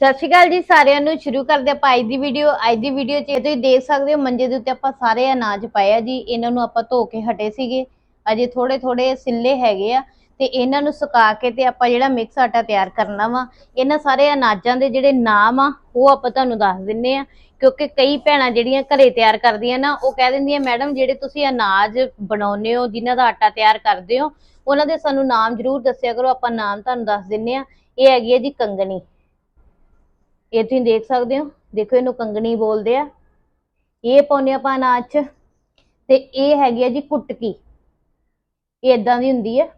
ਸਤਿ ਸ਼੍ਰੀ ਅਕਾਲ ਜੀ, ਸਾਰਿਆਂ ਨੂੰ ਸ਼ੁਰੂ ਕਰਦੇ ਆਪਾਂ ਅੱਜ ਦੀ ਵੀਡੀਓ ਅੱਜ ਦੀ ਵੀਡੀਓ 'ਚ ਤੁਸੀਂ ਦੇਖ ਸਕਦੇ ਹੋ, ਮੰਜੇ ਦੇ ਉੱਤੇ ਆਪਾਂ ਸਾਰੇ ਅਨਾਜ ਪਾਇਆ ਜੀ। ਇਹਨਾਂ ਨੂੰ ਆਪਾਂ ਧੋ ਕੇ ਹਟੇ ਸੀਗੇ। ਅਜੇ ਥੋੜੇ ਥੋੜੇ ਸਿੱਲੇ ਹੈਗੇ ਆ ਤੇ ਇਹਨਾਂ ਨੂੰ ਸੁਕਾ ਕੇ ਤੇ ਆਪਾਂ ਜਿਹੜਾ ਮਿਕਸ ਆਟਾ ਤਿਆਰ ਕਰਨਾ ਵਾ, ਇਹਨਾਂ ਸਾਰੇ ਅਨਾਜਾਂ ਦੇ ਜਿਹੜੇ ਨਾਮ ਆ, ਉਹ ਆਪਾਂ ਤੁਹਾਨੂੰ ਦੱਸ ਦਿੰਨੇ ਆ। ਕਿਉਂਕਿ ਕਈ ਭੈਣਾਂ ਜਿਹੜੀਆਂ ਘਰੇ ਤਿਆਰ ਕਰਦੀਆਂ ਨਾ, ਉਹ ਕਹਿ ਦਿੰਦੀਆਂ, ਮੈਡਮ, ਜਿਹੜੇ ਤੁਸੀਂ ਅਨਾਜ ਬਣਾਉਂਦੇ ਹੋ, ਜਿਨ੍ਹਾਂ ਦਾ ਆਟਾ ਤਿਆਰ ਕਰਦੇ ਹੋ, ਉਹਨਾਂ ਦੇ ਸਾਨੂੰ ਨਾਮ ਜ਼ਰੂਰ ਦੱਸਿਆ ਕਰੋ। ਆਪਾਂ ਨਾਮ ਤੁਹਾਨੂੰ ਦੱਸ ਦਿੰਨੇ ਆ। ਇਹ ਹੈਗੀ ਹੈ ਜੀ ਕੰਗਣੀ। ਇਹ ਤੁਸੀਂ ਦੇਖ ਸਕਦੇ ਹੋ, ਦੇਖੋ ਇਹਨੂੰ ਕੰਗਣੀ ਬੋਲਦੇ ਆ। ਇਹ ਪਾਉਂਦੇ ਆਪਾਂ ਅਨਾਜ 'ਚ, ਤੇ ਇਹ ਹੈਗੀ ਆ ਜੀ ਕੁਟਕੀ। ਇਹ ਇਦਾਂ ਦੀ ਹੁੰਦੀ ਹੈ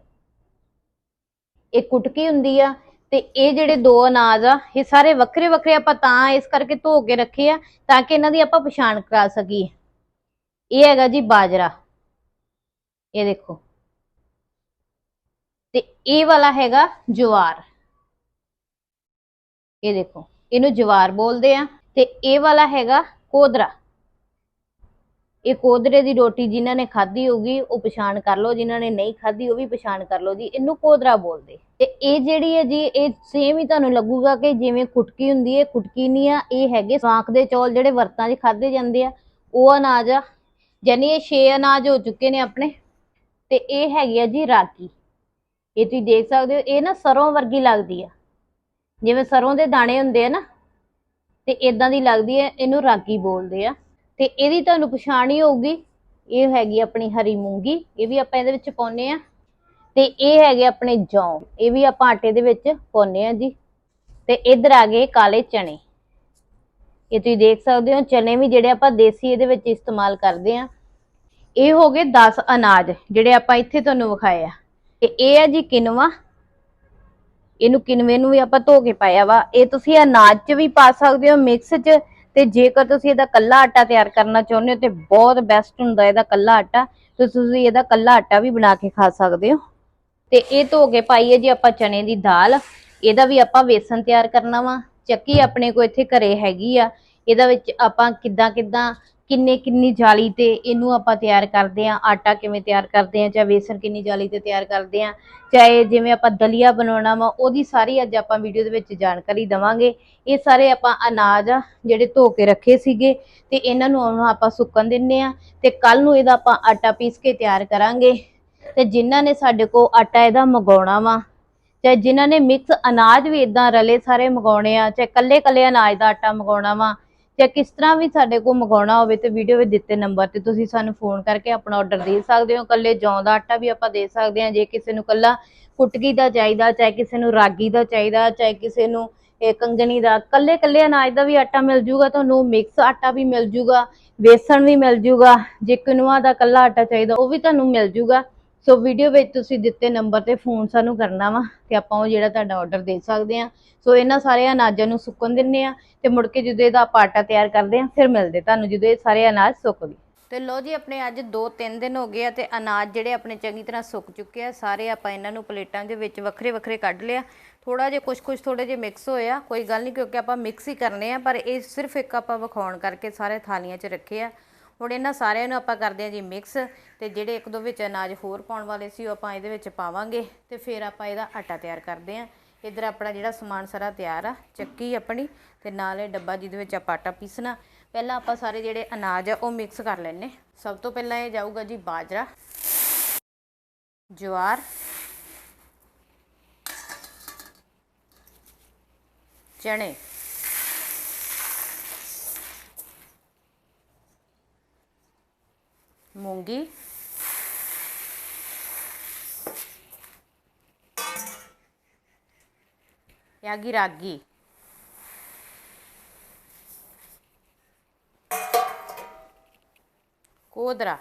ਇਹ ਕੁਟਕੀ ਹੁੰਦੀ ਆ, ਤੇ ਇਹ ਜਿਹੜੇ ਦੋ ਅਨਾਜ ਆ, ਇਹ ਸਾਰੇ ਵੱਖਰੇ ਵੱਖਰੇ ਆਪਾਂ ਤਾਂ ਇਸ ਕਰਕੇ ਧੋ ਕੇ ਰੱਖੇ ਆ, ਤਾਂ ਕਿ ਇਹਨਾਂ ਦੀ ਆਪਾਂ ਪਛਾਣ ਕਰਾ ਸਕੀਏ। ਇਹ ਹੈਗਾ ਜੀ ਬਾਜਰਾ। ਇਹ ਦੇਖੋ। ਤੇ ਇਹ ਵਾਲਾ ਹੈਗਾ ਜਵਾਰ। ਇਹ ਦੇਖੋ। ਇਹਨੂੰ ਜਵਾਰ ਬੋਲਦੇ ਆ ਤੇ ਇਹ ਵਾਲਾ ਹੈਗਾ ਕੋਦਰਾ। ਇਹ ਕੋਦਰੇ ਦੀ ਰੋਟੀ ਜਿਨ੍ਹਾਂ ਨੇ ਖਾਧੀ ਹੋਗੀ ਉਹ ਪਛਾਣ ਕਰ ਲਓ, ਜਿਨ੍ਹਾਂ ਨੇ ਨਹੀਂ ਖਾਧੀ, ਉਹ ਵੀ ਪਛਾਣ ਕਰ ਲਓ ਜੀ, ਇਹਨੂੰ ਕੋਦਰਾ ਬੋਲਦੇ। ਤੇ ਇਹ ਜਿਹੜੀ ਹੈ ਜੀ, ਇਹ ਸੇਮ ਹੀ ਤੁਹਾਨੂੰ ਲੱਗੂਗਾ ਕਿ ਜਿਵੇਂ ਕੁਟਕੀ ਹੁੰਦੀ ਹੈ, ਕੁਟਕੀ ਨਹੀਂ ਆ, ਇਹ ਹੈਗੇ ਸਾਂਖ ਦੇ ਚੌਲ ਜਿਹੜੇ ਵਰਤਾਂ 'ਚ ਖਾਧੇ ਜਾਂਦੇ ਆ, ਉਹ ਅਨਾਜ ਆ, ਯਾਨੀ ਇਹ 6 ਅਨਾਜ ਹੋ ਚੁੱਕੇ ਨੇ ਆਪਣੇ, ਤੇ ਇਹ ਹੈਗੀ ਆ ਜੀ ਰਾਗੀ। ਇਹ ਤੁਸੀਂ ਦੇਖ ਸਕਦੇ ਹੋ, ਇਹ ਨਾ ਸਰੋਂ ਵਰਗੀ ਲੱਗਦੀ ਆ। ਜਿਵੇਂ ਸਰੋਂ ਦੇ ਦਾਣੇ ਹੁੰਦੇ ਆ ਨਾ, ਤੇ ਇਦਾਂ ਦੀ ਲੱਗਦੀ ਹੈ, ਇਹਨੂੰ ਰਾਗੀ ਬੋਲਦੇ ਆ। ਤੇ ਇਹਦੀ ਤੁਹਾਨੂੰ ਪਛਾਣ ਹੀ ਹੋਊਗੀ, ਇਹ ਹੈਗੀ ਆਪਣੀ ਹਰੀ ਮੂੰਗੀ, ਇਹ ਵੀ ਆਪਾਂ ਇਹਦੇ ਵਿੱਚ ਪਾਉਨੇ ਆ। ਤੇ ਇਹ ਹੈਗੇ ਆਪਣੇ ਜੌਂ, ਇਹ ਵੀ ਆਪਾਂ ਆਟੇ ਦੇ ਵਿੱਚ ਪਾਉਨੇ ਆ ਜੀ। ਤੇ ਇਧਰ ਆ ਗਏ ਕਾਲੇ ਚਣੇ ਇਹ ਤੁਸੀਂ ਦੇਖ ਸਕਦੇ ਹੋ, ਚਨੇ ਵੀ ਜਿਹੜੇ ਆਪਾਂ ਦੇਸੀ ਇਹਦੇ ਵਿੱਚ ਇਸਤੇਮਾਲ ਕਰਦੇ ਆ। ਇਹ ਹੋ ਗਏ 10 ਅਨਾਜ, ਜਿਹੜੇ ਆਪਾਂ ਇੱਥੇ ਤੁਹਾਨੂੰ ਵਿਖਾਏ ਆ। ਤੇ ਇਹ ਆ ਜੀ ਕਿਨਵਾ ਇਹਨੂੰ ਕਿਨਵੇ ਨੂੰ ਵੀ ਆਪਾਂ ਧੋ ਕੇ ਪਾਇਆ ਵਾ, ਇਹ ਤੁਸੀਂ ਅਨਾਜ 'ਚ ਵੀ ਪਾ ਸਕਦੇ ਹੋ ਮਿਕਸ 'ਚ, ਤੇ ਜੇਕਰ ਤੁਸੀਂ ਇਹਦਾ ਕੱਲਾ ਆਟਾ ਤਿਆਰ ਕਰਨਾ ਚਾਹੁੰਦੇ ਹੋ ਤੇ ਬਹੁਤ ਬੈਸਟ ਹੁੰਦਾ ਇਹਦਾ ਕੱਲਾ ਆਟਾ, ਤੇ ਤੁਸੀਂ ਇਹਦਾ ਕੱਲਾ ਆਟਾ ਵੀ ਬਣਾ ਕੇ ਖਾ ਸਕਦੇ ਹੋ। ਤੇ ਇਹ ਧੋ ਕੇ ਪਾਈਏ ਜੀ ਆਪਾਂ ਚਨੇ ਦੀ ਦਾਲ, ਇਹਦਾ ਵੀ ਆਪਾਂ ਵੇਸਣ ਤਿਆਰ ਕਰਨਾ ਵਾ, ਚੱਕੀ ਆਪਣੇ ਕੋ ਇੱਥੇ ਘਰੇ ਹੈਗੀ ਆ, ਇਹਦਾ ਵਿੱਚ ਆਪਾਂ ਕਿੱਦਾਂ ਕਿੱਦਾਂ ਕਿੰਨੇ ਕਿੰਨੀ ਜਾਲੀ ਤੇ ਇਹਨੂੰ ਆਪਾਂ ਤਿਆਰ ਕਰਦੇ ਆ ਆਟਾ ਕਿਵੇਂ ਤਿਆਰ ਕਰਦੇ ਆ ਚਾਹੇ ਵੇਸਣ ਕਿੰਨੀ ਜਾਲੀ ਤੇ ਤਿਆਰ ਕਰਦੇ ਆ ਚਾਹੇ ਜਿਵੇਂ ਆਪਾਂ ਦਲੀਆ ਬਣਾਉਣਾ ਵਾ, ਉਹਦੀ ਸਾਰੀ ਅੱਜ ਆਪਾਂ ਵੀਡੀਓ ਦੇ ਵਿੱਚ ਜਾਣਕਾਰੀ ਦਵਾਂਗੇ। ਇਹ ਸਾਰੇ ਆਪਾਂ ਅਨਾਜ ਆ, ਜਿਹੜੇ ਧੋ ਕੇ ਰੱਖੇ ਸੀਗੇ, ਤੇ ਇਹਨਾਂ ਨੂੰ ਹੁਣ ਆਪਾਂ ਸੁੱਕਣ ਦਿੰਨੇ ਆ ਤੇ ਕੱਲ ਨੂੰ ਇਹਦਾ ਆਪਾਂ ਆਟਾ ਪੀਸ ਕੇ ਤਿਆਰ ਕਰਾਂਗੇ। ਤੇ ਜਿਨ੍ਹਾਂ ਨੇ ਸਾਡੇ ਕੋਲ ਆਟਾ ਇਹਦਾ ਮੰਗਾਉਣਾ ਵਾ, ਚਾਹੇ ਜਿਨ੍ਹਾਂ ਨੇ ਮਿਕਸ ਅਨਾਜ ਵੀ ਇਦਾਂ ਰਲੇ ਸਾਰੇ ਮੰਗਾਉਣੇ ਆ, ਚਾਹੇ ਕੱਲੇ ਕੱਲੇ ਅਨਾਜ ਦਾ ਆਟਾ ਮੰਗਾਉਣਾ ਵਾ ਜਾਂ ਕਿਸ ਤਰ੍ਹਾਂ ਵੀ ਸਾਡੇ ਕੋਲ ਮੰਗਾਉਣਾ ਹੋਵੇ ਤੇ ਵੀਡੀਓ ਵਿੱਚ ਦਿੱਤੇ ਨੰਬਰ ਤੇ ਤੁਸੀਂ ਸਾਨੂੰ ਫੋਨ ਕਰਕੇ ਆਪਣਾ ਆਰਡਰ ਦੇ ਸਕਦੇ ਹੋ। ਕੱਲੇ ਜੌਂ ਦਾ ਆਟਾ ਵੀ ਆਪਾਂ ਦੇ ਸਕਦੇ ਹਾਂ। ਜੇ ਕਿਸੇ ਨੂੰ ਕੱਲਾ ਕੁਟਕੀ ਦਾ ਚਾਹੀਦਾ, ਚਾਹੇ ਕਿਸੇ ਨੂੰ ਰਾਗੀ ਦਾ ਚਾਹੀਦਾ, ਚਾਹੇ ਕਿਸੇ ਨੂੰ ਇਹ ਕੰਗਣੀ ਦਾ ਕੱਲੇ ਕੱਲੇ ਅਨਾਜ ਦਾ ਵੀ ਆਟਾ ਮਿਲ ਜੂਗਾ, ਤੁਹਾਨੂੰ ਮਿਕਸ ਆਟਾ ਵੀ ਮਿਲ ਜੂਗਾ, ਵੇਸਣ ਵੀ ਮਿਲ ਜੂਗਾ, ਜੇ ਕਿਨੂਆ ਦਾ ਕੱਲਾ ਆਟਾ ਚਾਹੀਦਾ ਉਹ ਵੀ ਤੁਹਾਨੂੰ ਮਿਲ ਜੂਗਾ। ਸੋ ਵੀਡੀਓ ਵਿੱਚ ਤੁਸੀਂ ਦਿੱਤੇ ਨੰਬਰ ਤੇ ਫੋਨ ਸਾਨੂੰ ਕਰਨਾ ਵਾ ਤੇ ਆਪਾਂ ਉਹ ਜਿਹੜਾ ਤੁਹਾਡਾ ਆਰਡਰ ਦੇ ਸਕਦੇ ਆ ਸੋ ਇਹਨਾਂ ਸਾਰੇ ਅਨਾਜਾਂ ਨੂੰ ਸੁੱਕਣ ਦਿੰਨੇ ਆ ਤੇ ਮੁੜ ਕੇ ਜਦੋਂ ਇਹਦਾ ਆਪਾਂ ਆਟਾ ਤਿਆਰ ਕਰਦੇ ਆ ਫਿਰ ਮਿਲਦੇ ਤੁਹਾਨੂੰ ਜਦੋਂ ਇਹ ਸਾਰੇ ਅਨਾਜ ਸੁੱਕ ਗਏ। ਤੇ ਲੋ ਜੀ, ਆਪਣੇ ਅੱਜ 2-3 ਦਿਨ ਹੋ ਗਏ ਆ ਤੇ ਅਨਾਜ ਜਿਹੜੇ ਆਪਣੇ ਚੰਗੀ ਤਰ੍ਹਾਂ ਸੁੱਕ ਚੁੱਕੇ ਆ, ਸਾਰੇ ਆਪਾਂ ਇਹਨਾਂ ਨੂੰ ਪਲੇਟਾਂ ਦੇ ਵਿੱਚ ਵੱਖਰੇ ਵੱਖਰੇ ਕੱਢ ਲਿਆ। ਥੋੜਾ ਜਿਹਾ ਕੁਝ ਕੁਝ ਥੋੜੇ ਜਿਹਾ ਮਿਕਸ ਹੋਇਆ ਕੋਈ ਗੱਲ ਨਹੀਂ ਕਿਉਂਕਿ ਆਪਾਂ ਮਿਕਸ ਹੀ ਕਰਨੇ ਆ, ਪਰ ਇਹ ਸਿਰਫ ਇੱਕ ਆਪਾਂ ਵਿਖਾਉਣ ਕਰਕੇ ਸਾਰੇ ਥਾਲੀਆਂ 'ਚ ਰੱਖੇ ਆ। ਹੁਣ ਇਹਨਾਂ ਸਾਰਿਆਂ ਨੂੰ ਆਪਾਂ ਕਰਦੇ ਆ ਜੀ ਮਿਕਸ ਤੇ ਜਿਹੜੇ ਇੱਕ ਦੋ ਵਿੱਚ ਅਨਾਜ ਹੋਰ ਪਾਉਣ ਵਾਲੇ ਸੀ ਉਹ ਆਪਾਂ ਇਹਦੇ ਵਿੱਚ ਪਾਵਾਂਗੇ ਤੇ ਫਿਰ ਆਪਾਂ ਇਹਦਾ ਆਟਾ ਤਿਆਰ ਕਰਦੇ ਆ ਇਧਰ ਆਪਣਾ ਜਿਹੜਾ ਸਮਾਨ ਸਾਰਾ ਤਿਆਰ ਆ, ਚੱਕੀ ਆਪਣੀ ਤੇ ਨਾਲ ਇਹ ਡੱਬਾ ਜਿਹਦੇ ਵਿੱਚ ਆਪਾਂ ਆਟਾ ਪੀਸਣਾ। ਪਹਿਲਾਂ ਆਪਾਂ ਸਾਰੇ ਜਿਹੜੇ ਅਨਾਜ ਆ ਉਹ ਮਿਕਸ ਕਰ ਲੈਣੇ ਸਭ ਤੋਂ ਪਹਿਲਾਂ ਇਹ ਜਾਊਗਾ ਜੀ ਬਾਜਰਾ, ਜਵਾਰ ਚਣੇ ਮੂੰਗੀ। ਯਾਗੀ ਰਾਗੀ। ਕੋਦਰਾ।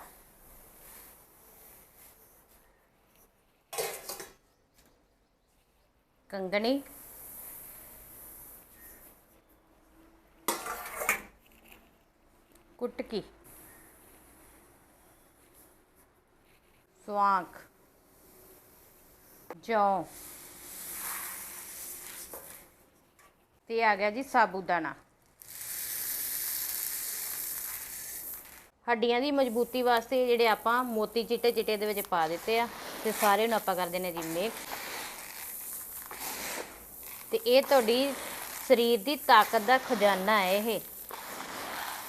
ਕੰਗਣੀ। ਕੁਟਕੀ। ਸਵਾਂਖ ਜੌਂ ਤੇ ਆ ਗਿਆ ਜੀ ਸਾਬੂਦਾਨਾ ਹੱਡੀਆਂ ਦੀ ਮਜ਼ਬੂਤੀ ਵਾਸਤੇ ਜਿਹੜੇ ਆਪਾਂ ਮੋਤੀ ਚਿੱਟੇ ਚਿੱਟੇ ਦੇ ਵਿੱਚ ਪਾ ਦਿੱਤੇ ਆ, ਤੇ ਸਾਰੇ ਨੂੰ ਆਪਾਂ ਕਰ ਦਿੰਨੇ ਜੀ ਮਿਕਸ ਤੇ ਇਹ ਤੁਹਾਡੀ ਸਰੀਰ ਦੀ ਤਾਕਤ ਦਾ ਖਜ਼ਾਨਾ ਹੈ ਇਹ।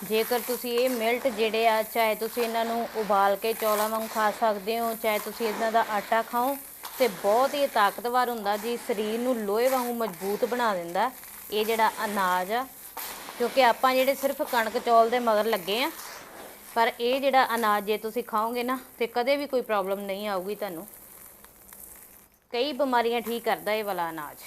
ਜੇਕਰ ਤੁਸੀਂ ਇਹ ਮਿਲਟ ਜਿਹੜੇ ਆ, ਚਾਹੇ ਤੁਸੀਂ ਇਹਨਾਂ ਨੂੰ ਉਬਾਲ ਕੇ ਚੌਲਾਂ ਵਾਂਗ ਖਾ ਸਕਦੇ ਹੋ, ਚਾਹੇ ਤੁਸੀਂ ਇਹਨਾਂ ਦਾ ਆਟਾ ਖਾਓ, ਤੇ ਬਹੁਤ ਹੀ ਤਾਕਤਵਰ ਹੁੰਦਾ ਜੀ, ਸਰੀਰ ਨੂੰ ਲੋਹੇ ਵਾਂਗੂ ਮਜ਼ਬੂਤ ਬਣਾ ਦਿੰਦਾ। ਇਹ ਜਿਹੜਾ ਅਨਾਜ ਆ, ਕਿਉਂਕਿ ਆਪਾਂ ਜਿਹੜੇ ਸਿਰਫ ਕਣਕ ਚੌਲ ਦੇ ਮਗਰ ਲੱਗੇ ਆ, ਪਰ ਇਹ ਜਿਹੜਾ ਅਨਾਜ ਜੇ ਤੁਸੀਂ ਖਾਓਗੇ ਨਾ, ਤੇ ਕਦੇ ਵੀ ਕੋਈ ਪ੍ਰੋਬਲਮ ਨਹੀਂ ਆਊਗੀ ਤੁਹਾਨੂੰ। ਕਈ ਬਿਮਾਰੀਆਂ ਠੀਕ ਕਰਦਾ ਇਹ ਵਾਲਾ ਅਨਾਜ।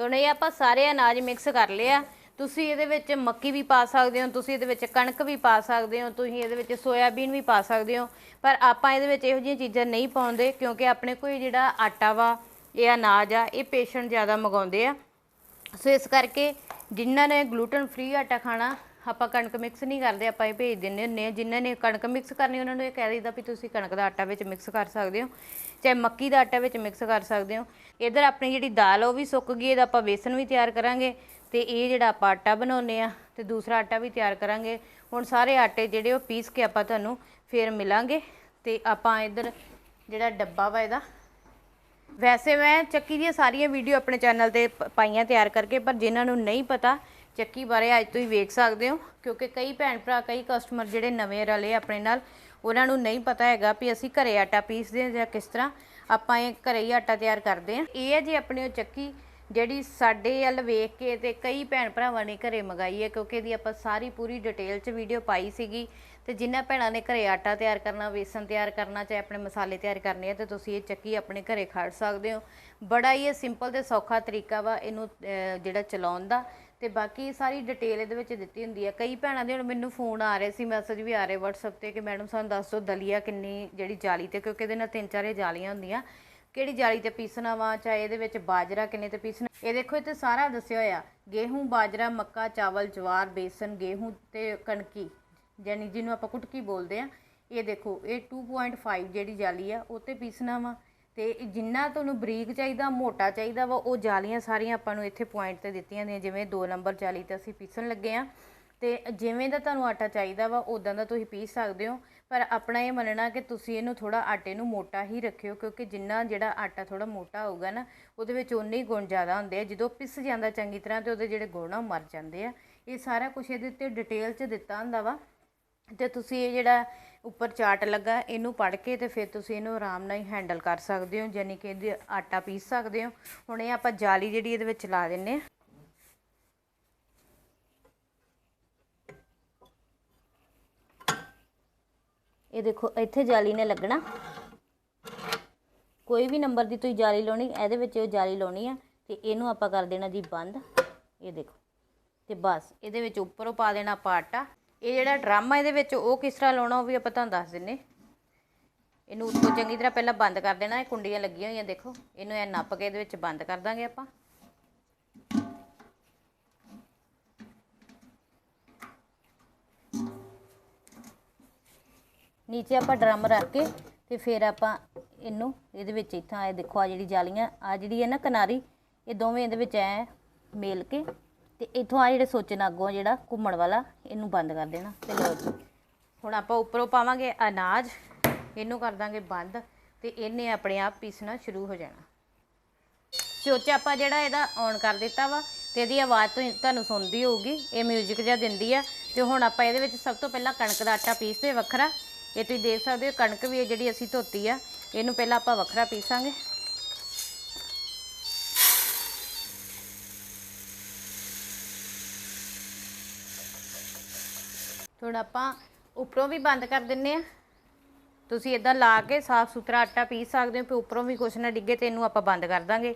ਹੁਣ ਇਹ ਆਪਾਂ ਸਾਰੇ ਅਨਾਜ ਮਿਕਸ ਕਰ ਲਿਆ ਤੁਸੀਂ ਇਹਦੇ ਵਿੱਚ ਮੱਕੀ ਵੀ ਪਾ ਸਕਦੇ ਹੋ, ਤੁਸੀਂ ਇਹਦੇ ਵਿੱਚ ਕਣਕ ਵੀ ਪਾ ਸਕਦੇ ਹੋ, ਤੁਸੀਂ ਇਹਦੇ ਵਿੱਚ ਸੋਇਆਬੀਨ ਵੀ ਪਾ ਸਕਦੇ ਹੋ। ਪਰ ਆਪਾਂ ਇਹਦੇ ਵਿੱਚ ਇਹੋ ਜਿਹੀਆਂ ਚੀਜ਼ਾਂ ਨਹੀਂ ਪਾਉਂਦੇ ਕਿਉਂਕਿ ਆਪਣੇ ਕੋਲ ਜਿਹੜਾ ਆਟਾ ਵਾ ਇਹ ਅਨਾਜ ਆ, ਇਹ ਪੇਸ਼ੈਂਟ ਜ਼ਿਆਦਾ ਮੰਗਾਉਂਦੇ ਆ। ਸੋ ਇਸ ਕਰਕੇ ਜਿਨ੍ਹਾਂ ਨੇ ਗਲੂਟਨ ਫ੍ਰੀ ਆਟਾ ਖਾਣਾ ਆਪਾਂ ਕਣਕ ਮਿਕਸ ਨਹੀਂ ਕਰਦੇ, ਆਪਾਂ ਇਹ ਭੇਜ ਦਿੰਦੇ ਹੁੰਦੇ ਆ ਜਿਨ੍ਹਾਂ ਨੇ ਕਣਕ ਮਿਕਸ ਕਰਨੀ, ਉਹਨਾਂ ਨੂੰ ਇਹ ਕਹਿ ਦਈਦਾ ਵੀ ਤੁਸੀਂ ਕਣਕ ਦਾ ਆਟਾ ਵਿੱਚ ਮਿਕਸ ਕਰ ਸਕਦੇ ਹੋ। ਚਾਹੇ ਮੱਕੀ ਦਾ ਆਟਾ ਵਿੱਚ ਮਿਕਸ ਕਰ ਸਕਦੇ ਹੋ। ਇਧਰ ਆਪਣੀ ਜਿਹੜੀ ਦਾਲ ਉਹ ਵੀ ਸੁੱਕ ਗਈ ਇਹਦਾ ਆਪਾਂ ਬੇਸਨ ਵੀ ਤਿਆਰ ਕਰਾਂਗੇ। ਤੇ ਇਹ ਜਿਹੜਾ ਆਪਾਂ ਆਟਾ ਬਣਾਉਨੇ ਆ ਤੇ ਦੂਸਰਾ ਆਟਾ ਵੀ ਤਿਆਰ ਕਰਾਂਗੇ। ਹੁਣ ਸਾਰੇ ਆਟੇ ਜਿਹੜੇ, ਉਹ ਪੀਸ ਕੇ ਆਪਾਂ ਤੁਹਾਨੂੰ ਫੇਰ ਮਿਲਾਂਗੇ। ਤੇ ਆਪਾਂ ਇਧਰ ਜਿਹੜਾ ਡੱਬਾ ਵਾ ਇਹਦਾ। ਵੈਸੇ ਮੈਂ ਚੱਕੀ ਦੀਆਂ ਸਾਰੀਆਂ ਵੀਡੀਓ ਆਪਣੇ ਚੈਨਲ ਤੇ ਪਾਈਆਂ ਤਿਆਰ ਕਰਕੇ, ਪਰ ਜਿਨ੍ਹਾਂ ਨੂੰ ਨਹੀਂ ਪਤਾ ਚੱਕੀ ਬਾਰੇ ਅੱਜ ਤੁਸੀਂ ਵੇਖ ਸਕਦੇ ਹੋ, ਕਿਉਂਕਿ ਕਈ ਭੈਣ ਭਰਾ, ਕਈ ਕਸਟਮਰ ਜਿਹੜੇ ਨਵੇਂ ਰਲੇ ਆਪਣੇ ਨਾਲ, ਉਹਨਾਂ ਨੂੰ ਨਹੀਂ ਪਤਾ ਹੈਗਾ ਵੀ ਅਸੀਂ ਘਰੇ ਆਟਾ ਪੀਸਦੇ ਹਾਂ ਜਾਂ ਕਿਸ ਤਰ੍ਹਾਂ ਆਪਾਂ ਇਹ ਘਰੇ ਹੀ ਆਟਾ ਤਿਆਰ ਕਰਦੇ ਹਾਂ। ਇਹ ਹੈ ਜੀ ਆਪਣੀ ਉਹ ਚੱਕੀ ਜਿਹੜੀ ਸਾਡੇ ਵੱਲ ਵੇਖ ਕੇ ਤੇ ਕਈ ਭੈਣ ਭਰਾਵਾਂ ਨੇ ਘਰੇ ਮੰਗਾਈ ਹੈ, ਕਿਉਂਕਿ ਇਹਦੀ ਆਪਾਂ ਸਾਰੀ ਪੂਰੀ ਡਿਟੇਲ 'ਚ ਵੀਡੀਓ ਪਾਈ ਸੀਗੀ ਤੇ ਜਿਨ੍ਹਾਂ ਭੈਣਾਂ ਨੇ ਘਰੇ ਆਟਾ ਤਿਆਰ ਕਰਨਾ, ਵੇਸਣ ਤਿਆਰ ਕਰਨਾ, ਚਾਹੇ ਆਪਣੇ ਮਸਾਲੇ ਤਿਆਰ ਕਰਨੇ ਆ, ਤੇ ਤੁਸੀਂ ਇਹ ਚੱਕੀ ਆਪਣੇ ਘਰੇ ਖੜ ਸਕਦੇ ਹੋ। ਬੜਾ ਹੀ ਇਹ ਸਿੰਪਲ ਤੇ ਸੌਖਾ ਤਰੀਕਾ ਵਾ ਇਹਨੂੰ ਜਿਹੜਾ ਚਲਾਉਣ ਦਾ। ਤੇ ਬਾਕੀ ਸਾਰੀ ਡਿਟੇਲ ਇਹਦੇ ਵਿੱਚ ਦਿੱਤੀ ਹੁੰਦੀ ਹੈ ਕਈ ਭੈਣਾਂ ਦੇ ਹੁਣ ਮੈਨੂੰ ਫੋਨ ਆ ਰਹੇ ਸੀ ਮੈਸੇਜ ਵੀ ਆ ਰਹੇ WhatsApp ਤੇ ਕਿ ਮੈਡਮ ਸਾਨੂੰ ਦੱਸ ਦਿਓ ਦਲੀਆ ਕਿੰਨੀ ਜਿਹੜੀ ਜਾਲੀ ਤੇ, ਕਿਉਂਕਿ ਇਹਦੇ ਨਾਲ ਤਿੰਨ ਚਾਰੇ ਜਾਲੀਆਂ ਹੁੰਦੀਆਂ। ਕਿਹੜੀ ਜਾਲੀ ਤੇ ਪੀਸਣਾ ਵਾ, ਚਾਹੇ ਇਹਦੇ ਵਿੱਚ ਬਾਜਰਾ ਕਿੰਨੇ ਤੇ ਪੀਸਣਾ। ਇਹ ਦੇਖੋ ਇੱਥੇ ਸਾਰਾ ਦੱਸਿਆ ਹੋਇਆ। ਗੇਹੂੰ, ਬਾਜਰਾ, ਮੱਕਾ, ਚਾਵਲ, ਜਵਾਰ, ਬੇਸਨ, ਗੇਹੂੰ ਤੇ ਕਣਕੀ ਯਾਨੀ ਜਿਹਨੂੰ ਆਪਾਂ ਕੁਟਕੀ ਬੋਲਦੇ ਆ। ਇਹ ਦੇਖੋ, ਇਹ 2.5 ਜਿਹੜੀ ਜਾਲੀ ਆ, ਉਹ ਤੇ ਪੀਸਣਾ ਵਾ। ਤੇ ਜਿੰਨਾ ਤੁਹਾਨੂੰ ਬਰੀਕ ਚਾਹੀਦਾ, ਮੋਟਾ ਚਾਹੀਦਾ ਵਾ, ਉਹ ਜਾਲੀਆਂ ਸਾਰੀਆਂ ਆਪਾਂ ਨੂੰ ਇੱਥੇ ਪੁਆਇੰਟ ਤੇ ਦਿੱਤੀਆਂ ਨੇ, ਜਿਵੇਂ 2 ਨੰਬਰ ਜਾਲੀ ਤੇ ਅਸੀਂ ਪੀਸਣ ਲੱਗੇ ਆ ਤੇ ਜਿਵੇਂ ਦਾ ਤੁਹਾਨੂੰ ਆਟਾ ਚਾਹੀਦਾ ਵਾ ਉਦਾਂ ਦਾ ਤੁਸੀਂ ਪੀਸ ਸਕਦੇ ਹੋ। ਪਰ ਆਪਣਾ ਇਹ ਮੰਨਣਾ ਕਿ ਤੁਸੀਂ ਇਹਨੂੰ ਥੋੜਾ ਆਟੇ ਨੂੰ ਮੋਟਾ ਹੀ ਰੱਖਿਓ, ਕਿਉਂਕਿ ਜਿੰਨਾ ਜਿਹੜਾ ਆਟਾ ਥੋੜਾ ਮੋਟਾ ਹੋਊਗਾ ਨਾ, ਉਹਦੇ ਵਿੱਚ ਉਨੇ ਹੀ ਗੁਣ ਜ਼ਿਆਦਾ ਹੁੰਦੇ ਆ। ਜਦੋਂ ਪਿਸ ਜਾਂਦਾ ਚੰਗੀ ਤਰ੍ਹਾਂ ਤੇ ਉਹਦੇ ਜਿਹੜੇ ਗੁਣ ਆ, ਉਹ ਮਰ ਜਾਂਦੇ ਆ। ਇਹ ਸਾਰਾ ਕੁਝ ਇਹਦੇ ਉੱਤੇ ਡਿਟੇਲ 'ਚ ਦਿੱਤਾ ਹੁੰਦਾ ਵਾ। ਤੇ ਤੁਸੀਂ ਇਹ ਜਿਹੜਾ ਉੱਪਰ ਚਾਟ ਲੱਗਾ, ਇਹਨੂੰ ਪੜ੍ਹ ਕੇ ਤੇ ਫਿਰ ਤੁਸੀਂ ਇਹਨੂੰ ਆਰਾਮ ਨਾਲ ਹੀ ਹੈਂਡਲ ਕਰ ਸਕਦੇ ਹੋ, ਯਾਨੀ ਕਿ ਇਹਦੇ ਆਟਾ ਪੀਸ ਸਕਦੇ ਹੋ। ਹੁਣ ਇਹ ਆਪਾਂ ਜਾਲੀ ਜਿਹੜੀ ਇਹਦੇ ਵਿੱਚ ਲਾ ਦਿੰਨੇ ਆ ਇਹ ਦੇਖੋ, ਇੱਥੇ ਜਾਲੀ ਨੇ ਲੱਗਣਾ। ਕੋਈ ਵੀ ਨੰਬਰ ਦੀ ਤੁਸੀਂ ਜਾਲੀ ਲਾਉਣੀ, ਇਹਦੇ ਵਿੱਚ ਉਹ ਜਾਲੀ ਲਾਉਣੀ ਆ, ਤੇ ਇਹਨੂੰ ਆਪਾਂ ਕਰ ਦੇਣਾ ਜੀ ਬੰਦ। ਇਹ ਦੇਖੋ, ਤੇ ਬਸ, ਇਹਦੇ ਵਿੱਚ ਉੱਪਰੋਂ ਪਾ ਦੇਣਾ ਆਪਾਂ ਆਟਾ। ਇਹ ਜਿਹੜਾ ਡਰਮ ਆ ਇਹਦੇ ਵਿੱਚ ਉਹ ਕਿਸ ਤਰ੍ਹਾਂ ਲਾਉਣਾ ਉਹ ਵੀ ਆਪਾਂ ਤੁਹਾਨੂੰ ਦੱਸ ਦਿੰਨੇ। ਇਹਨੂੰ ਉੱਤੋਂ ਚੰਗੀ ਤਰ੍ਹਾਂ ਪਹਿਲਾਂ ਬੰਦ ਕਰ ਦੇਣਾ, ਇਹ ਕੁੰਡੀਆਂ ਲੱਗੀਆਂ ਹੋਈਆਂ ਦੇਖੋ। ਇਹਨੂੰ ਐ ਨੱਪ ਕੇ ਇਹਦੇ ਵਿੱਚ ਬੰਦ ਕਰ ਦਾਂਗੇ ਆਪਾਂ। ਨੀਚੇ ਆਪਾਂ ਡਰਮ ਰੱਖ ਕੇ ਤੇ ਫਿਰ ਆਪਾਂ ਇਹਨੂੰ ਇਹਦੇ ਵਿੱਚ ਇੱਥਾਂ ਇਹ ਦੇਖੋ ਆ ਜਿਹੜੀ ਜਾਲੀਆਂ ਆ ਜਿਹੜੀ ਹੈ ਨਾ ਕਿਨਾਰੀ, ਇਹ ਦੋਵੇਂ ਇਹਦੇ ਵਿੱਚ ਐ ਮੇਲ ਕੇ ਤੇ ਇੱਥੋਂ ਆ ਜਿਹੜੇ ਸੋਚਣ ਅੱਗੋਂ ਜਿਹੜਾ ਘੁੰਮਣ ਵਾਲਾ, ਇਹਨੂੰ ਬੰਦ ਕਰ ਦੇਣਾ ਤੇ ਲਓ ਜੀ। ਹੁਣ ਆਪਾਂ ਉੱਪਰੋਂ ਪਾਵਾਂਗੇ ਅਨਾਜ, ਇਹਨੂੰ ਕਰ ਦਾਂਗੇ ਬੰਦ ਤੇ ਇਹਨੇ ਆਪਣੇ ਆਪ ਪੀਸਣਾ ਸ਼ੁਰੂ ਹੋ ਜਾਣਾ। ਸੋਚ ਆਪਾਂ ਜਿਹੜਾ ਇਹਦਾ ਔਨ ਕਰ ਦਿੱਤਾ ਵਾ ਤੇ ਇਹਦੀ ਆਵਾਜ਼ ਤੁਹਾਨੂੰ ਸੁਣਦੀ ਹੋਊਗੀ, ਇਹ 뮤직 ਜਿਹਾ ਦਿੰਦੀ ਆ। ਤੇ ਹੁਣ ਆਪਾਂ ਇਹਦੇ ਵਿੱਚ ਸਭ ਤੋਂ ਪਹਿਲਾਂ ਕਣਕ ਦਾ ਆਟਾ ਪੀਸਦੇ ਵੱਖਰਾ। ਇਹ ਤੁਸੀਂ ਦੇਖ ਸਕਦੇ ਹੋ ਕਣਕ ਵੀ ਹੈ ਜਿਹੜੀ ਅਸੀਂ ਧੋਤੀ ਆ, ਇਹਨੂੰ ਪਹਿਲਾਂ ਆਪਾਂ ਵੱਖਰਾ ਪੀਸਾਂਗੇ। ਹੁਣ ਆਪਾਂ ਉੱਪਰੋਂ ਵੀ ਬੰਦ ਕਰ ਦਿੰਨੇ ਆ। ਤੁਸੀਂ ਇਦਾਂ ਲਾ ਕੇ ਸਾਫ਼ ਸੁਥਰਾ ਆਟਾ ਪੀਸ ਸਕਦੇ ਹੋ ਕਿ ਉੱਪਰੋਂ ਵੀ ਕੁਛ ਨਾ ਡਿੱਗੇ ਤੇ ਇਹਨੂੰ ਆਪਾਂ ਬੰਦ ਕਰ ਦਾਂਗੇ।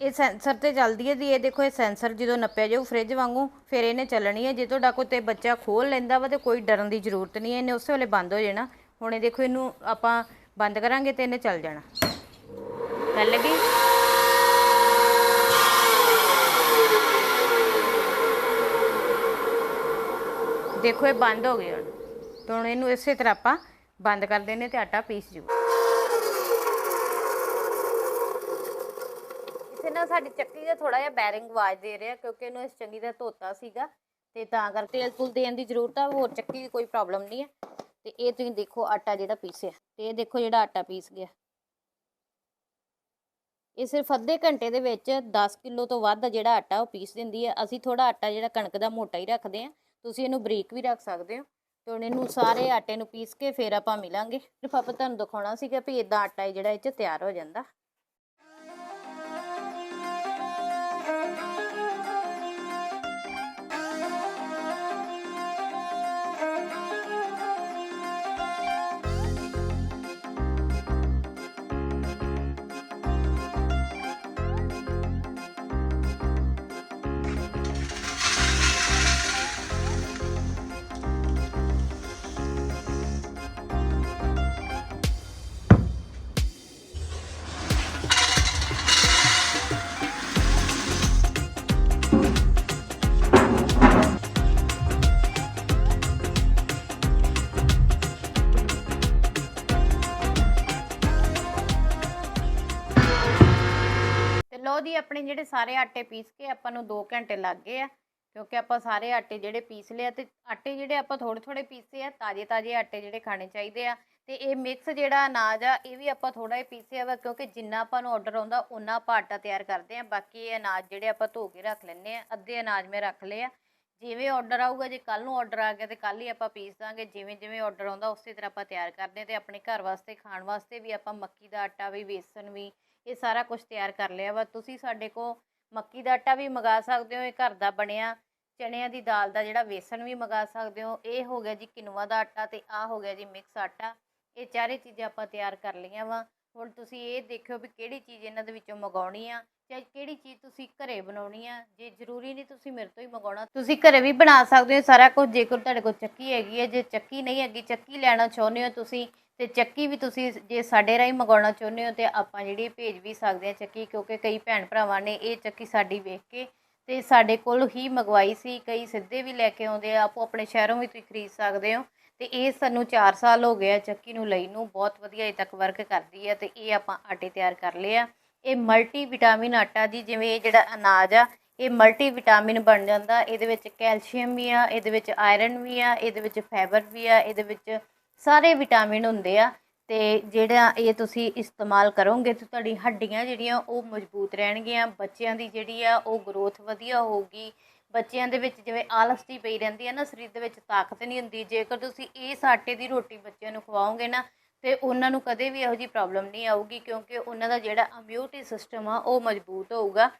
ਇਹ ਸੈਂਸਰ ਤੇ ਚੱਲਦੀ ਹੈ ਜੀ, ਇਹ ਦੇਖੋ ਇਹ ਸੈਂਸਰ ਜਦੋਂ ਨੱਪਿਆ ਜਾਊ ਫ੍ਰਿਜ ਵਾਂਗੂ, ਫਿਰ ਇਹਨੇ ਚੱਲਣੀ ਹੈ। ਜੇ ਤੁਹਾਡਾ ਕੋਈ ਤੇ ਬੱਚਾ ਖੋਲ ਲੈਂਦਾ ਵਾ ਤੇ ਕੋਈ ਡਰਨ ਦੀ ਜ਼ਰੂਰਤ ਨਹੀਂ ਹੈ, ਇਹਨੇ ਉਸੇ ਵੇਲੇ ਬੰਦ ਹੋ ਜਾਣਾ। ਹੁਣ ਇਹ ਦੇਖੋ ਇਹਨੂੰ ਆਪਾਂ ਬੰਦ ਕਰਾਂਗੇ ਤੇ ਇਹਨੇ ਚੱਲ ਜਾਣਾ। ਚੱਲ ਲੱਗੀ? ਦੇਖੋ ਇਹ ਬੰਦ ਹੋ ਗਏ ਹੁਣ। ਤੇ ਹੁਣ ਇਹਨੂੰ ਇਸੇ ਤਰ੍ਹਾਂ ਆਪਾਂ ਬੰਦ ਕਰ ਦੇਣੇ ਤੇ ਆਟਾ ਪੀਸ ਜੂ। ਇੱਥੇ ਨਾ ਸਾਡੀ ਚੱਕੀ ਦਾ ਥੋੜਾ ਜਿਹਾ ਬੈਰਿੰਗ ਆਵਾਜ਼ ਦੇ ਰਿਹਾ ਕਿਉਂਕਿ ਇਹਨੂੰ ਇਸ ਚੰਗੀ ਤਰ੍ਹਾਂ ਧੋਤਾ ਸੀਗਾ ਤੇ ਤਾਂ ਕਰਕੇ ਤੇਲ ਤੁਲ ਦੇਣ ਦੀ ਜ਼ਰੂਰਤ ਆ, ਹੋਰ ਚੱਕੀ ਦੀ ਕੋਈ ਪ੍ਰੋਬਲਮ ਨਹੀਂ ਹੈ ਤੇ ਇਹ ਤੁਸੀਂ ਦੇਖੋ ਆਟਾ ਜਿਹੜਾ ਪੀਸਿਆ, ਤੇ ਇਹ ਦੇਖੋ ਜਿਹੜਾ ਆਟਾ ਪੀਸ ਗਿਆ। ਇਹ ਸਿਰਫ ਅੱਧੇ ਘੰਟੇ ਦੇ ਵਿੱਚ 10 ਕਿਲੋ ਤੋਂ ਵੱਧ ਜਿਹੜਾ ਆਟਾ ਉਹ ਪੀਸ ਦਿੰਦੀ ਹੈ ਅਸੀਂ ਥੋੜਾ ਆਟਾ ਜਿਹੜਾ ਕਣਕ ਦਾ ਮੋਟਾ ਹੀ ਰੱਖਦੇ ਹਾਂ ਤੁਸੀਂ ਇਹਨੂੰ ਬਰੀਕ ਵੀ ਰੱਖ ਸਕਦੇ ਹੋ ਤੇ ਹੁਣ ਇਹਨੂੰ ਸਾਰੇ ਆਟੇ ਨੂੰ ਪੀਸ ਕੇ ਫੇਰ ਆਪਾਂ ਮਿਲਾਂਗੇ। ਸਿਰਫ ਆਪਾਂ ਤੁਹਾਨੂੰ ਦਿਖਾਉਣਾ ਸੀਗਾ ਵੀ ਇਦਾਂ ਆਟਾ ਹੈ ਜਿਹੜਾ ਇਹ 'ਚ ਤਿਆਰ ਹੋ ਜਾਂਦਾ। ਆਪਣੇ ਜਿਹੜੇ ਸਾਰੇ ਆਟੇ ਪੀਸ ਕੇ ਆਪਾਂ ਨੂੰ 2 ਘੰਟੇ ਲੱਗ ਗਏ ਆ, ਕਿਉਂਕਿ ਆਪਾਂ ਸਾਰੇ ਆਟੇ ਜਿਹੜੇ ਪੀਸ ਲਿਆ ਤੇ ਆਟੇ ਜਿਹੜੇ ਆਪਾਂ ਥੋੜੇ ਥੋੜੇ ਪੀਸੇ ਆ ਤਾਜ਼ੇ ਤਾਜ਼ੇ ਆਟੇ ਜਿਹੜੇ ਖਾਣੇ ਚਾਹੀਦੇ ਆ, ਤੇ ਇਹ ਮਿਕਸ ਜਿਹੜਾ ਅਨਾਜ ਆ, ਇਹ ਵੀ ਆਪਾਂ ਥੋੜਾ ਜਿਹਾ ਪੀਸਿਆ ਵਾ, ਕਿਉਂਕਿ ਜਿੰਨਾ ਆਪਾਂ ਨੂੰ ਆਰਡਰ ਆਉਂਦਾ ਉਹਨਾਂ ਆਪਾਂ ਆਟਾ ਤਿਆਰ ਕਰਦੇ ਆ, ਬਾਕੀ ਇਹ ਅਨਾਜ ਜਿਹੜੇ ਆਪਾਂ ਧੋ ਕੇ ਰੱਖ ਲੈਂਦੇ ਆ, ਅੱਧੇ ਅਨਾਜ ਮੈਂ ਰੱਖ ਲਏ ਆ, ਜਿਵੇਂ ਆਰਡਰ ਆਊਗਾ, ਜੇ ਕੱਲ ਨੂੰ ਆਰਡਰ ਆ ਗਿਆ ਤੇ ਕੱਲ ਹੀ ਆਪਾਂ ਪੀਸ ਦਾਂਗੇ, ਜਿਵੇਂ ਜਿਵੇਂ ਆਰਡਰ ਆਉਂਦਾ, ਉਸੇ ਤਰ੍ਹਾਂ ਆਪਾਂ ਤਿਆਰ ਕਰਦੇ ਹਾਂ ਤੇ ਆਪਣੇ ਘਰ ਵਾਸਤੇ, ਖਾਣ ਵਾਸਤੇ ਵੀ ਆਪਾਂ ਮੱਕੀ ਦਾ ਆਟਾ ਵੀ, ਵੇਸਣ ਵੀ ਇਹ ਸਾਰਾ ਕੁਝ ਤਿਆਰ ਕਰ ਲਿਆ ਵਾ। ਤੁਸੀਂ ਸਾਡੇ ਕੋਲ ਮੱਕੀ ਦਾ ਆਟਾ ਵੀ ਮੰਗਾ ਸਕਦੇ ਹੋ, ਇਹ ਘਰ ਦਾ ਬਣਿਆ। ਚਣਿਆਂ ਦੀ ਦਾਲ ਦਾ ਜਿਹੜਾ ਵੇਸਣ ਵੀ ਮੰਗਾ ਸਕਦੇ ਹੋ। ਇਹ ਹੋ ਗਿਆ ਜੀ ਕਿਨੂਆ ਦਾ ਆਟਾ ਤੇ ਆ ਹੋ ਗਿਆ ਜੀ ਮਿਕਸ ਆਟਾ। ਇਹ ਚਾਰੇ ਚੀਜ਼ਾਂ ਆਪਾਂ ਤਿਆਰ ਕਰ ਲਈਆਂ ਵਾ। ਹੁਣ ਤੁਸੀਂ ਇਹ ਦੇਖਿਓ ਵੀ ਕਿਹੜੀ ਚੀਜ਼ ਇਹਨਾਂ ਦੇ ਵਿੱਚੋਂ ਮੰਗਾਉਣੀ ਆ ਜਾਂ ਕਿਹੜੀ ਚੀਜ਼ ਤੁਸੀਂ ਘਰੇ ਬਣਾਉਣੀ ਆ। ਜੇ ਜ਼ਰੂਰੀ ਨਹੀਂ ਤੁਸੀਂ ਮੇਰੇ ਤੋਂ ਹੀ ਮੰਗਾਉਣਾ। ਤੁਸੀਂ ਘਰੇ ਵੀ ਬਣਾ ਸਕਦੇ ਹੋ, ਸਾਰਾ ਕੁਝ ਜੇਕਰ ਤੁਹਾਡੇ ਕੋਲ ਚੱਕੀ ਹੈਗੀ ਹੈ ਜੇ ਚੱਕੀ ਨਹੀਂ ਹੈਗੀ, ਚੱਕੀ ਲੈਣਾ ਚਾਹੁੰਦੇ ਹੋ ਤੁਸੀਂ ਤੇ ਚੱਕੀ ਵੀ ਤੁਸੀਂ ਜੇ ਸਾਡੇ ਰਾਹੀਂ ਮੰਗਾਉਣਾ ਚਾਹੁੰਦੇ ਹੋ ਤੇ ਆਪਾਂ ਜਿਹੜੀ ਭੇਜ ਵੀ ਸਕਦੇ ਹਾਂ ਚੱਕੀ, ਕਿਉਂਕਿ ਕਈ ਭੈਣ ਭਰਾਵਾਂ ਨੇ ਇਹ ਚੱਕੀ ਸਾਡੀ ਵੇਖ ਕੇ ਤੇ ਸਾਡੇ ਕੋਲ ਹੀ ਮੰਗਵਾਈ ਸੀ, ਕਈ ਸਿੱਧੇ ਵੀ ਲੈ ਕੇ ਆਉਂਦੇ ਆ, ਆਪੋ ਆਪਣੇ ਸ਼ਹਿਰੋਂ ਵੀ ਤੁਸੀਂ ਖਰੀਦ ਸਕਦੇ ਹੋ ਤੇ ਇਹ ਸਾਨੂੰ 4 ਸਾਲ ਹੋ ਗਏ ਆ ਚੱਕੀ ਨੂੰ ਲਈ ਨੂੰ, ਬਹੁਤ ਵਧੀਆ ਅਜੇ ਤੱਕ ਵਰਕ ਕਰਦੀ ਆ ਤੇ ਇਹ ਆਪਾਂ ਆਟੇ ਤਿਆਰ ਕਰ ਲਏ ਆ। ਇਹ ਮਲਟੀ ਵਿਟਾਮਿਨ ਆਟਾ ਜੀ, ਜਿਵੇਂ ਇਹ ਜਿਹੜਾ ਅਨਾਜ ਆ, ਇਹ ਮਲਟੀ ਵਿਟਾਮਿਨ ਬਣ ਜਾਂਦਾ, ਇਹਦੇ ਵਿੱਚ ਕੈਲਸ਼ੀਅਮ ਵੀ ਆ, ਇਹਦੇ ਵਿੱਚ ਆਇਰਨ ਵੀ ਆ, ਇਹਦੇ ਵਿੱਚ ਫਾਈਬਰ ਵੀ ਆ, ਇਹਦੇ ਵਿੱਚ ਸਾਰੇ ਵਿਟਾਮਿਨ ਹੁੰਦੇ ਆ ਤੇ ਜਿਹੜਾ ਇਹ ਤੁਸੀਂ ਇਸਤੇਮਾਲ ਕਰੋਗੇ ਤੇ ਤੁਹਾਡੀ ਹੱਡੀਆਂ ਜਿਹੜੀਆਂ ਉਹ ਮਜ਼ਬੂਤ ਰਹਿਣਗੀਆਂ, ਬੱਚਿਆਂ ਦੀ ਜਿਹੜੀ ਆ ਉਹ ਗਰੋਥ ਵਧੀਆ ਹੋਊਗੀ। ਬੱਚਿਆਂ ਦੇ ਵਿੱਚ ਜਿਵੇਂ ਆਲਸਤੀ ਪਈ ਰਹਿੰਦੀ ਹੈ ਨਾ, ਸਰੀਰ ਦੇ ਵਿੱਚ ਤਾਕਤ ਨਹੀਂ ਹੁੰਦੀ, ਜੇਕਰ ਤੁਸੀਂ ਇਸ ਆਟੇ ਦੀ ਰੋਟੀ ਬੱਚਿਆਂ ਨੂੰ ਖਵਾਓਗੇ ਨਾ, ਤੇ ਉਹਨਾਂ ਨੂੰ ਕਦੇ ਵੀ ਇਹੋ ਜਿਹੀ ਪ੍ਰੋਬਲਮ ਨਹੀਂ ਆਊਗੀ ਕਿਉਂਕਿ ਉਹਨਾਂ ਦਾ ਜਿਹੜਾ ਇਮਿਊਨਿਟੀ ਸਿਸਟਮ ਆ ਉਹ ਮਜ਼ਬੂਤ ਹੋਊਗਾ।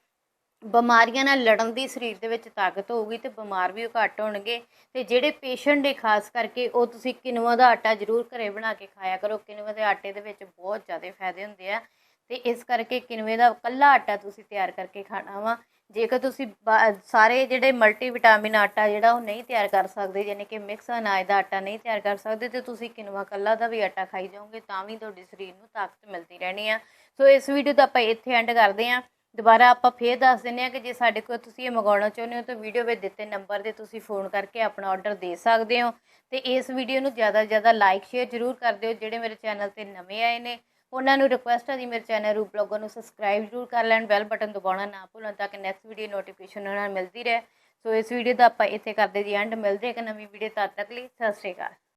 ਬਿਮਾਰੀਆਂ ਨਾਲ ਲੜਨ ਦੀ ਸਰੀਰ ਦੇ ਵਿੱਚ ਤਾਕਤ ਹੋਊਗੀ ਤੇ ਬਿਮਾਰ ਵੀ ਉਹ ਘੱਟ ਹੋਣਗੇ। ਤੇ ਜਿਹੜੇ ਪੇਸ਼ੈਂਟ ਦੇ ਖਾਸ ਕਰਕੇ ਉਹ ਤੁਸੀਂ ਕਿਨੂਆ ਦਾ ਆਟਾ ਜ਼ਰੂਰ ਘਰੇ ਬਣਾ ਕੇ ਖਾਇਆ ਕਰੋ। ਕਿਨੂਆ ਦੇ ਆਟੇ ਦੇ ਵਿੱਚ ਬਹੁਤ ਜ਼ਿਆਦਾ ਫਾਇਦੇ ਹੁੰਦੇ ਆ। ਤੇ ਇਸ ਕਰਕੇ ਕਿਨੂਏ ਦਾ ਕੱਲਾ ਆਟਾ ਤੁਸੀਂ ਤਿਆਰ ਕਰਕੇ ਖਾਣਾ ਵਾ। ਜੇਕਰ ਤੁਸੀਂ ਬਾ- ਸਾਰੇ ਜਿਹੜੇ ਮਲਟੀਵਿਟਾਮਿਨ ਆਟਾ ਜਿਹੜਾ ਉਹ ਨਹੀਂ ਤਿਆਰ ਕਰ ਸਕਦੇ, ਯਾਨੀ ਕਿ ਮਿਕਸ ਅਨਾਜ ਦਾ ਆਟਾ ਨਹੀਂ ਤਿਆਰ ਕਰ ਸਕਦੇ, ਤੇ ਤੁਸੀਂ ਕਿਨਵਾ ਕੱਲਾ ਦਾ ਵੀ ਆਟਾ ਖਾਈ ਜਾਓਗੇ ਤਾਂ ਵੀ ਤੁਹਾਡੇ ਸਰੀਰ ਨੂੰ ਤਾਕਤ ਮਿਲਦੀ ਰਹਿਣੀ ਆ। ਸੋ ਇਸ ਵੀਡੀਓ ਦਾ ਆਪਾਂ ਇੱਥੇ ਐਂਡ ਕਰਦੇ ਹਾਂ। ਦੁਬਾਰਾ ਆਪਾਂ ਫੇਰ ਦੱਸ ਦਿੰਦੇ ਹਾਂ ਕਿ ਜੇ ਸਾਡੇ ਕੋਲ ਤੁਸੀਂ ਇਹ ਮੰਗਵਾਉਣਾ ਚਾਹੁੰਦੇ ਹੋ ਤਾਂ ਵੀਡੀਓ ਵਿੱਚ ਦਿੱਤੇ ਨੰਬਰ ਤੇ ਤੁਸੀਂ ਫੋਨ ਕਰਕੇ ਆਪਣਾ ਆਰਡਰ ਦੇ ਸਕਦੇ ਹੋ। ਤੇ ਇਸ ਵੀਡੀਓ ਨੂੰ ਜ਼ਿਆਦਾ ਤੋਂ ਜ਼ਿਆਦਾ ਲਾਈਕ ਸ਼ੇਅਰ ਜ਼ਰੂਰ ਕਰ ਦਿਓ, ਜਿਹੜੇ ਮੇਰੇ ਚੈਨਲ ਤੇ ਨਵੇਂ ਆਏ ਨੇ। ਉਹਨਾਂ ਨੂੰ ਰਿਕੁਐਸਟ ਹੈ ਜੀ ਮੇਰੇ ਚੈਨਲ ਰੂਪ ਬਲੌਗਰ ਨੂੰ ਸਬਸਕ੍ਰਾਈਬ ਜ਼ਰੂਰ ਕਰ ਲੈਣ ਬੈਲ ਬਟਨ ਦਬਾਉਣਾ ਨਾ ਭੁੱਲਣ ਤਾਂ ਕਿ ਨੈਕਸਟ ਵੀਡੀਓ ਨੋਟੀਫਿਕੇਸ਼ਨ ਉਹਨਾਂ ਨੂੰ ਮਿਲਦੀ ਰਹੇ। ਸੋ ਇਸ ਵੀਡੀਓ ਦਾ ਆਪਾਂ ਇੱਥੇ ਕਰਦੇ ਜੀ ਐਂਡ ਮਿਲਦੇ ਇੱਕ ਨਵੀਂ ਵੀਡੀਓ ਤਦ ਤੱਕ ਲਈ, ਸਤਿ ਸ਼੍ਰੀ ਅਕਾਲ।